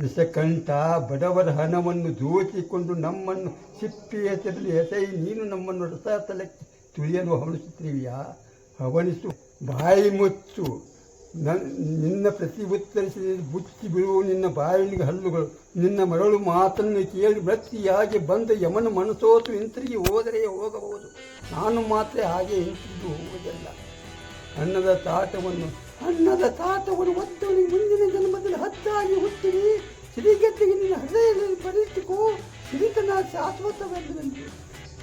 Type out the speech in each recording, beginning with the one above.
ವಿಷಕಂಠ ಬಡವರ ಹಣವನ್ನು ದೋಚಿಕೊಂಡು ನಮ್ಮನ್ನು ಸಿಪ್ಪಿ ಎಸೆದಲ್ಲಿ ಎಸೈ ನೀನು ನಮ್ಮನ್ನು ರಸಾತಲಕ್ಕೆ ತುಳಿಯಲು ಹವಣಿಸುತ್ತೀವಿಯಾ ಹವಣಿಸು, ಬಾಯಿ ಮುಚ್ಚು. ನಿನ್ನ ಪ್ರತಿ ಉತ್ತರಿಸಿ ಬುಚ್ಚಿ ಬಿಡುವು ನಿನ್ನ ಬಾಯಿಗೆ ಹಲ್ಲುಗಳು. ನಿನ್ನ ಮರಳು ಮಾತನ್ನು ಕೇಳಿ ಮೃತ್ತಿಯಾಗಿ ಬಂದ ಯಮನ ಮನಸೋತು ಹಿಂತಿರುಗಿ ಹೋದರೆ ಹೋಗಬಹುದು. ನಾನು ಮಾತ್ರ ಹಾಗೆ ಹಿಂತಿರುಗಿ ಹೋಗುವುದಿಲ್ಲ. ಅನ್ನದ ತಾಟವನ್ನು ಅನ್ನದ ತಾತವನ್ನು ಒದ್ದವನಿಗೆ ಮುಂದಿನ ಜನ್ಮದಲ್ಲಿ ಹತ್ತಾಗಿ ಹುಟ್ಟಿರಿ. ಸಿರಿಗಟ್ಟಿಗೆ ನಿನ್ನ ಹೃದಯದಲ್ಲಿ ಬರೆಯಿಟ್ಟುಕೋ ಸಿರಿತನ ಶಾಶ್ವತವೆಂದು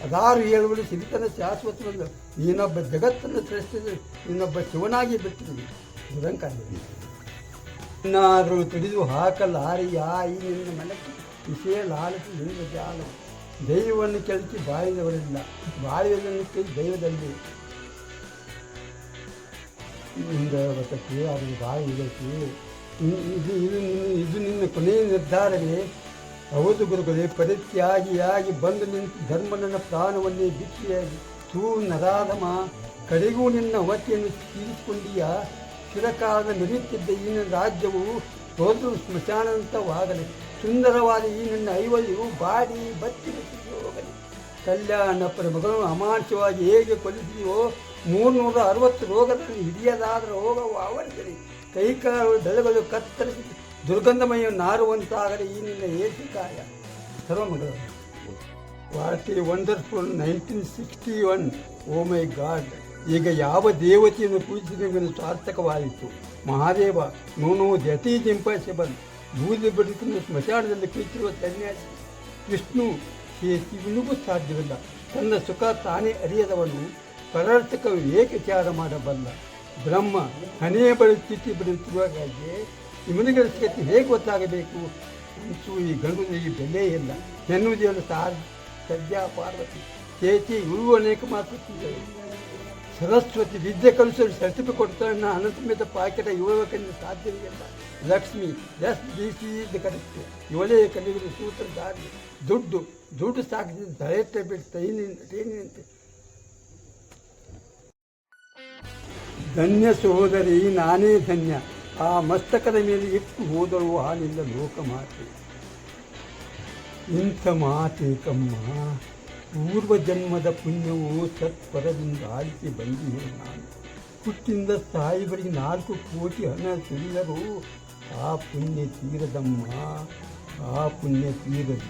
ಅದಾರು ಹೇಳುವುದು ಸಿರಿತನ ಶಾಶ್ವತವೆಂದು. ನೀನೊಬ್ಬ ಜಗತ್ತನ್ನು ಸೃಷ್ಟಿಸಿ ನಿನ್ನೊಬ್ಬ ಶಿವನಾಗಿ ಬಿಟ್ಟಿದ್ದೀನಿ ದುರಂಕಾರದಲ್ಲಿ ಇನ್ನಾದರೂ ತಿಳಿದು ಹಾಕಲ್ಲ ಈ ನಿನ್ನ ಮನಕ್ಕೆ ವಿಷಯ ಲಾಲಿಸಿ ನಿನ್ನ ಜಾಲ. ದೈವವನ್ನು ಕೆಳಕಿ ಬಾಯಿದವರಿಲ್ಲ ಬಾಯಿಯನ್ನು ಕೈ ದೈವದಲ್ಲಿ ಇಂದ ಬರ್ತೈತಿ, ಅದು ಬಾಯಿ ಇದಕ್ಕೆ ಇ- ಇದು ಇದು ನಿನ್ನ ಇದು ನಿನ್ನ ಕೊನೆಯ ನಿರ್ಧಾರವೇ. ಹೌದು ಗುರುಗಳೇ ಪರಿತ್ಯಾಗಿಯಾಗಿ ಬಂದು ನಿಂತು ಧರ್ಮನ ಪ್ರಾಣವನ್ನೇ ಬಿಚ್ಚಿಯಾಗಿ ತೂ ನರಾಧಮ, ಕಡೆಗೂ ನಿನ್ನ ಅವತಿಯನ್ನು ತೀರಿಸಿಕೊಂಡೀಯ ಚಿರಕಾಲ ನಡೆಯುತ್ತಿದ್ದ ಈ ನನ್ನ ರಾಜ್ಯವು ಹೋದರೂ ಸ್ಮಶಾನಂತವಾಗಲಿ ಸುಂದರವಾದ ಈ ನನ್ನ ಐವರಿಯು ಬಾಡಿ ಬತ್ತಿ ಕಲ್ಯಾಣಪ್ಪನ ಪ್ರಭುಗಳು ಅಮಾನುಷವಾಗಿ ಹೇಗೆ ಕೊಲ್ಲಿಸಿದೆಯೋ ಮೂರ್ನೂರ ಅರವತ್ತು ರೋಗದಲ್ಲಿ ಹಿಡಿಯದಾದ ರೋಗವು ಆವರಿಸಲಿ ಕೈಕಾಲು ಬೆಳೆಗಳು ಕತ್ತರಿಸಿ ದುರ್ಗಂಧಮಯ ನಾರುವಂತಾಗಲಿ ಈ ನಿನ್ನ ಏಸಿಕಾಯ ಸರ್ವಮಗಳು what a wonderful nineteen sixty one. Oh my god. ಈಗ ಯಾವ ದೇವತೆಯನ್ನು ಪೂಜಿಸಿದ ಸಾರ್ಥಕವಾಯಿತು. ಮಹಾದೇವ, ನೋನು ಜತಿ ಇಂಪಾಸಿಬಲ್ ಬೂದಿ ಬದುಕನ್ನು ಸ್ಮಶಾನದಲ್ಲಿ ಕುಳಿತಿರುವ ಸನ್ಯಾಸಿ. ವಿಷ್ಣು ಇವನಿಗೂ ಸಾಧ್ಯವಿಲ್ಲ. ತನ್ನ ಸುಖ ತಾನೇ ಅರಿಯದವನು ಪರಾರ್ಥಕ ತ್ಯಾಗ ಮಾಡಬಲ್ಲ? ಬ್ರಹ್ಮ ಹಣೆಯ ಬಳಿ ಸ್ಥಿತಿ ಬಿಡುತ್ತಿರುವಾಗೆ ಇವನಿಗೆ ಸ್ಥಿತಿ ಹೇಗೆ ಗೊತ್ತಾಗಬೇಕು? ಅಂತೂ ಈ ಗಂಡುವಿಗೆ ಬೆಲೆ ಇಲ್ಲ. ಎನ್ನುವುದೇನು ಸಾರ್ ಸದ್ಯ ಪಾರ್ವತಿ. ಚೇತಿ ಇವು ಅನೇಕ ಮಾತುತ್ತಿದ್ದರು ಸರಸ್ವತಿ ವಿದ್ಯೆ ಕಲಿಸಲು ಸರ್ಟಿಫಿಕೇಟ್ ಕೊಡ್ತಾಳೆ ಅನಂತಮೇತ ಪಾಕೆಟ ಇವಳಬೇಕೆಂದು ಸಾಧ್ಯವಿಲ್ಲ. ಲಕ್ಷ್ಮಿ ಎಸ್ ಬಿ ಸಿ ಇದು ಕರೆಕ್ಟ್ ಇವಳೇ ಸೂತ್ರ ದಾರಿ. ದುಡ್ಡು ದುಡ್ಡು ಸಾಕಿದ ದಯತೆ ಬಿಟ್ಟು ಟ್ರೈನಿನ ಧನ್ಯ ಸಹೋದರಿ, ನಾನೇ ಧನ್ಯ. ಆ ಮಸ್ತಕದ ಮೇಲೆ ಇಟ್ಟು ಹೋದಳು ಹಾಲಿಲ್ಲ ಲೋಕಮಾತೆ ಇಂಥ ಮಾತೇಕಮ್ಮ ಪೂರ್ವ ಜನ್ಮದ ಪುಣ್ಯವು ಸತ್ಪರದಿಂದ ಆಲಿಸಿ ಬಂದಿದೆ ನಾನು. ಹುಟ್ಟಿಂದ ಸಾಯಿಬರಿಗೆ ನಾಲ್ಕು ಕೋಟಿ ಹಣ ಸುರಿದರೂ ಆ ಪುಣ್ಯ ತೀರದಮ್ಮ, ಆ ಪುಣ್ಯ ತೀರದು.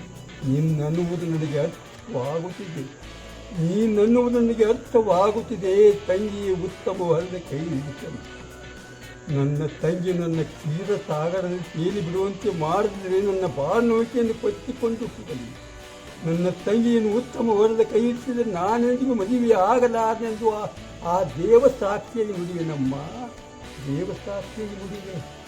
ನಿನ್ನನ್ನುವುದು ನನಗೆ ಅರ್ಥವಾಗುತ್ತಿದೆ. ನೀನನ್ನುವುದು ನನಗೆ ಅರ್ಥವಾಗುತ್ತಿದೆ, ತಂಗಿ ಉತ್ತಮವಾದ ಕೈ ನನ್ನ ತಂಗಿ ನನ್ನ ಕ್ಷೀರ ಸಾಗರದಲ್ಲಿ ತೇಲಿ ಬಿಡುವಂತೆ ಮಾಡಿದರೆ ನನ್ನ ಬಾಳ್ನೋಕೆಯನ್ನು ಕೊಚ್ಚಿಕೊಂಡು ಹೋಗಲಿ. ನನ್ನ ತಂಗಿಯನ್ನು ಉತ್ತಮ ವರದ ಕೈ ಇಟ್ಟಿದ್ರೆ ನಾನೆಂದಿಗೂ ಮದುವೆ ಆಗಲಾರನೆಂದು ಆ- ದೇವಸ್ಥಾಕ್ಷಿಯಲ್ಲಿ ನುಡಿವೆ ನಮ್ಮ. ದೇವ ಸಾಕ್ಷಿಯಲ್ಲಿ ನುಡಿವೆ